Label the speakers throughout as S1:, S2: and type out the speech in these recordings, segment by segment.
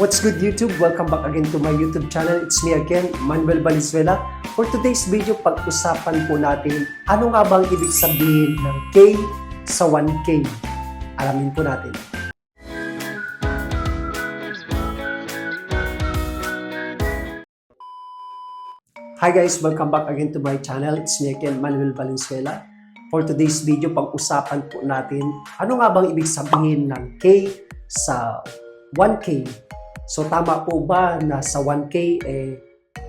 S1: What's good YouTube? Welcome back again to my YouTube channel. It's me again, Manuel Valenzuela. For today's video, pag-usapan po natin ano nga bang ibig sabihin ng K sa 1K. Alamin po natin. Hi guys, welcome back again to my channel. It's me again, Manuel Valenzuela. For today's video, pag-usapan po natin ano nga bang ibig sabihin ng K sa 1K. So tama po ba na sa 1K eh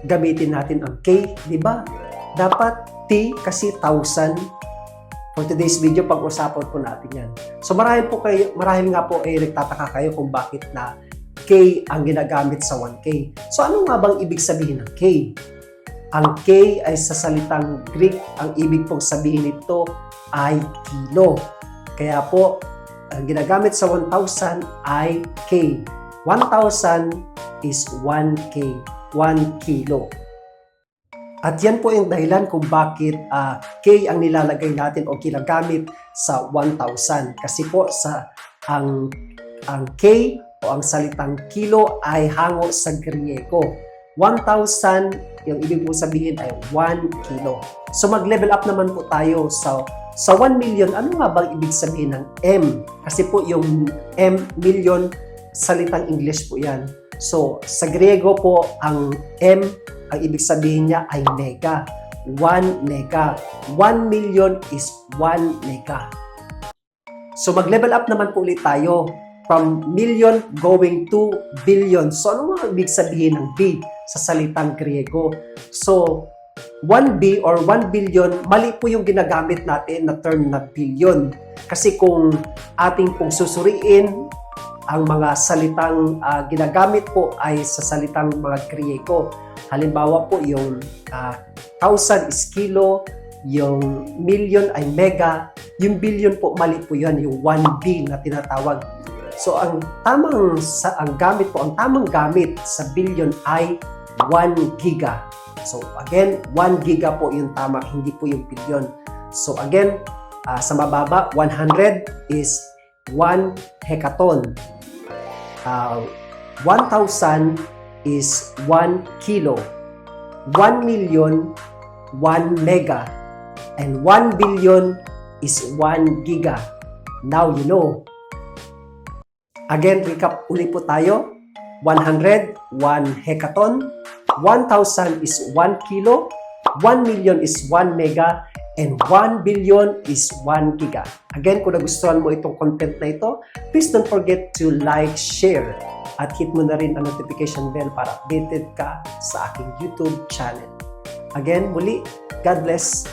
S1: gamitin natin ang K, di ba? Dapat T kasi 1,000. For today's video, pag-usapan po natin yan. So marahil po kayo, marahil nga po eh nagtataka kayo kung bakit na K ang ginagamit sa 1K. So ano nga bang ibig sabihin ng K? Ang K ay sa salitang Greek, ang ibig pong sabihin nito ay kilo. Kaya po, ang ginagamit sa 1,000 ay K. 1,000 is 1K, 1 kilo. At yan po yung dahilan kung bakit ah, K ang nilalagay natin o ginagamit sa 1,000. Kasi po sa ang ang K o ang salitang kilo ay hango sa Griego. 1,000, yung ibig po sabihin ay 1 kilo. So mag-level up naman po tayo sa sa 1 million, ano nga bang ibig sabihin ng M? Kasi po yung M, million, salitang English po yan. So sa Griego po, ang M, ang ibig sabihin niya ay mega. 1 mega. 1 million is 1 mega. So mag-level up naman po ulit tayo from million going to billion. So ano nga ibig sabihin ng B sa salitang Griego? So 1B or 1 billion, mali po yung ginagamit natin na term na billion. Kasi kung ating pong susuriin, ang mga salitang ah, ginagamit po ay sa salitang mga Griego. Halimbawa po yung ah, thousand is kilo, yung million ay mega, yung billion po mali po yan, yung 1B na tinatawag. So ang tamang sa ang gamit po, ang tamang gamit sa billion ay 1 giga. So again, 1 giga po yung tama, hindi po yung billion. So again, ah, sa mababa, 100 is 1 hekaton. Uh, 1,000 is 1 kilo. 1 million, 1 mega. And 1 billion is 1 giga. Now you know. Again, recap uli po tayo. 100, 1 hekaton. 1,000 is 1 kilo. 1 million is 1 mega. And 1 billion is 1 giga. Again, kung nagustuhan mo itong content na ito, please don't forget to like, share, at hit mo na rin ang notification bell para updated ka sa aking YouTube channel. Again, muli, God bless.